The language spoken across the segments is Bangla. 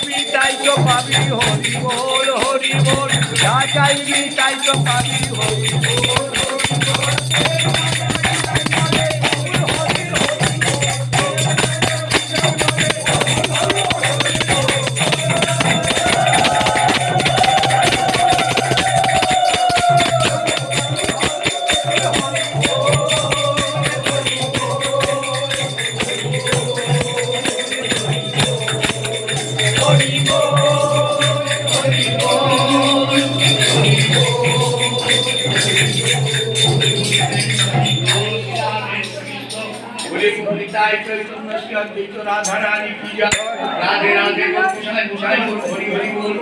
চাইবি তাই তো পাবি হরি বল হরি বল। যা চাইবি তাই তো পাবি হরি বল। তাই চৈতন্য শ্রী অদ্বৈত রাধা রানী কি জয় রাধে রাধে গোসাই গোসাই বল হরি হরি বল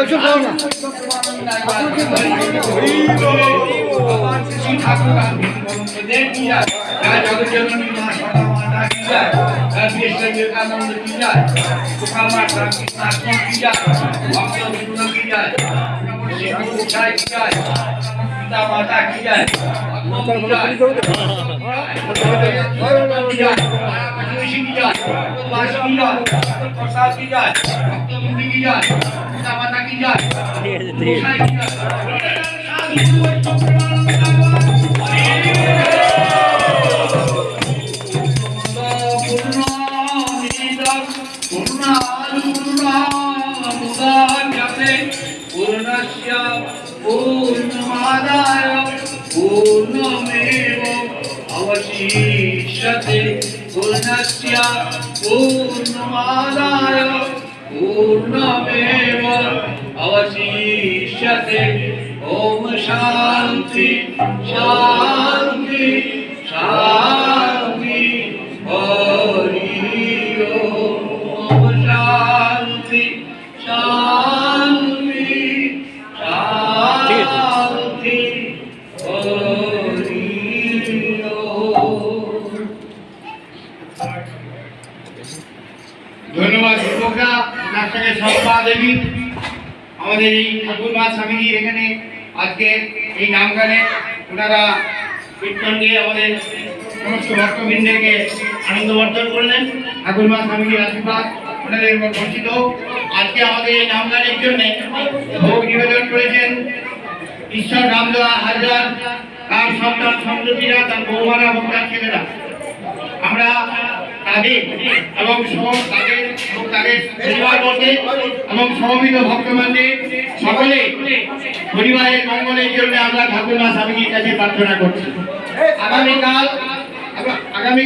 কিছু না। ভগবান শ্রী ঠাকুর पूर्णस्य पूर्णमादाय पूर्णमेव अवशिष्यते पूर्णस्य पूर्णमादाय पूर्णमेव अवशिष्यते ॐ शान्ति शान्ति शान्ति তার সঙ্গে দেবী। আমাদের এই ঠাকুর মা স্বামীজির এখানে আজকে এই নাম গানে ওনারা কীর্তন দিয়ে আমাদের সমস্ত ভক্তবৃন্দকে আনন্দবর্ধন করলেন। ঠাকুর মা স্বামীজির আশীর্বাদ ওনাদের বঞ্চিত আজকে আমাদের এই নাম গানের জন্য ভোগ নিবেদন করেছেন ঈশ্বর রামদোয়া হাজার তার সন্তান সন্ততিরা তার বৌমারা এবং তার ছেলেরা। আমরা তাদের এবং সহ- তাদের আগামী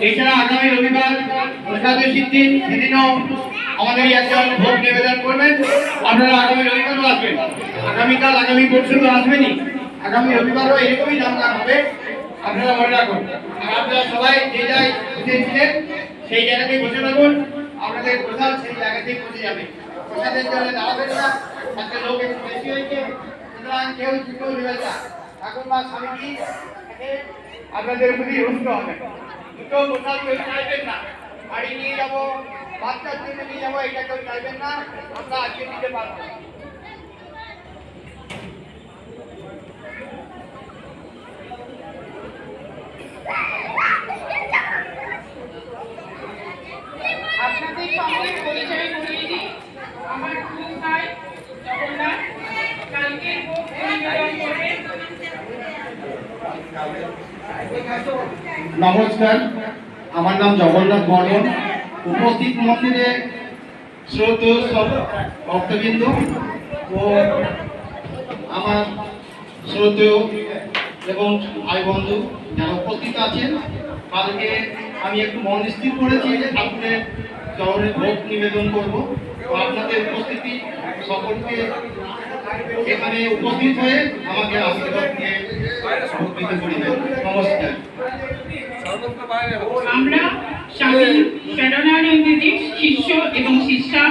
এছাড়া আগামী রবিবার একাদশীর দিন আমাদের একজন ভোগ নিবেদন করবেন। আপনারা আগামী রবিবারও আসবেন। আগামীকাল, আগামী পরশু তো আসবেনই। আগামী রবিবারও এরকমই দামদার হবে। আপনারা মনে রাখুন আর আপনারা সবাই যে জায়গায় বসেছিলেন সেই জায়গাতেই বসে থাকুন, আপনাদের প্রসাদ সেই জায়গাতেই পৌঁছে যাবে। প্রসাদের জন্য দাঁড়াবেন না, আজকে লোক একটু বেশি হয়েছে, সুতরাং কেউ ছুটো নেবেন না ঠাকুর মা, স্বামীজি, আপনাদের প্রতি রুষ্ট হবে দুটো প্রসাদ কেউ চাইবেন না। বাড়ি নিয়ে যাব, বাচ্চার জন্য নিয়ে যাব, এটা কেউ চাইবেন না, আমরা আজকে দিতে পারব না। আপনাদের সঙ্গে পরিচয় করিয়ে দিই আমার গুরু ভাই জগন্নাথ কালকে ভোগ নিবেদন করবেন নমস্কার, আমার নাম জগন্নাথ বর্মন। উপস্থিত মন্দিরে শ্রোত সব ভক্তবৃন্দ ও আমার শ্রোতেয় এবং ভাই বন্ধু যারা উপস্থিত আছেন, কালকে আমি একটু মন স্থির করেছি যে ঠাকুরের চরণে ভোগ নিবেদন করব। আপনাদের উপস্থিতি সকলকে এখানে উপস্থিত হয়ে আমাকে আশীর্বাদ দিয়ে ভোগ করিবেন নমস্কার। আমরা স্বামী শিষ্য এবং শিষ্যা